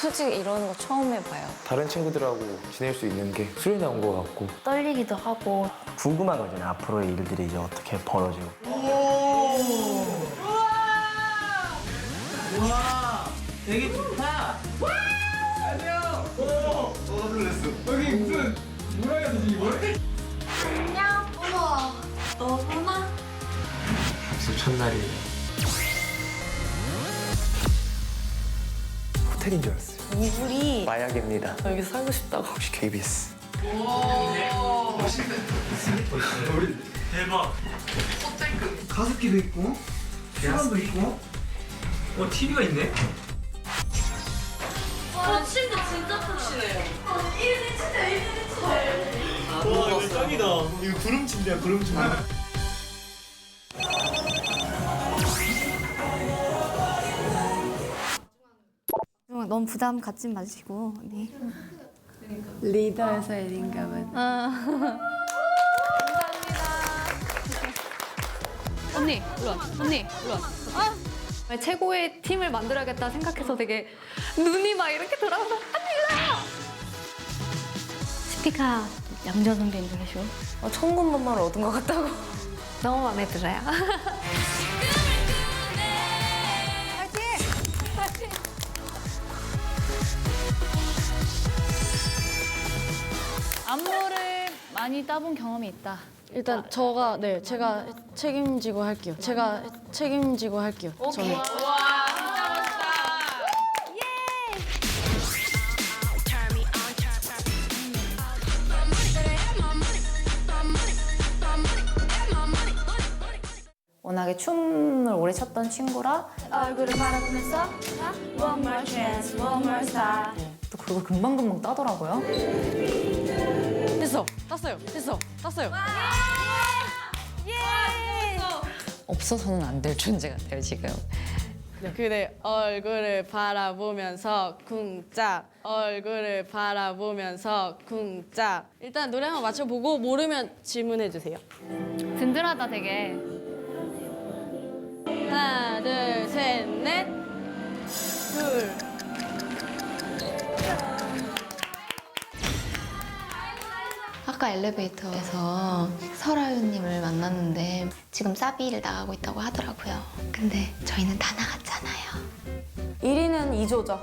솔직히 이런 거 처음 해봐요. 다른 친구들하고 지낼 수 있는 게 수련회 온것 같고. 떨리기도 하고. 궁금한 거잖아요. 앞으로의 일들이 이제 어떻게 벌어지고. 학습 첫날이 호텔인 줄 알았어요. 이불이 마약입니다. 여기 살고 싶다고. 혹시 KBS? 가습기도 있고 수건도 있고 어 TV가 있네 와 이거 짱이다 이거 구름 침대야 구름 침대 너무 부담 갖지 마시고 네. 리더에서의 링감은 언니, 이리 와. 언니, 이리 와. 아! 최고의 팀을 만들어야겠다 생각해서 되게 눈이 막 이렇게 돌아오서 언니가! 스피카 양조 선배님 계셔. 어, 천군만마를 얻은 것 같다고. 너무 마음에 들어요. 안무를 많이 따본 경험이 있다. 일단 저가 네 제가 책임지고 할게요. 제가 책임지고 할게요. 저는 워낙에 춤을 오래 췄던 친구라 얼굴을 바라보면서 One more chance, one more star 또 그걸 금방금방 따더라고요. 됐어, 땄어요, 됐어, 땄어요. 없어서는 안 될 존재 같아요, 지금. 그대 얼굴을 바라보면서 쿵짝 얼굴을 바라보면서 쿵짝 일단 노래 한번 맞춰보고 모르면 질문해 주세요. 든든하다 되게. 하나 둘셋넷 둘. 아까 엘리베이터에서 설아유님을 만났는데 지금 사비를 나가고 있다고 하더라고요. 근데 저희는 다 나갔잖아요. 1위는 2조죠.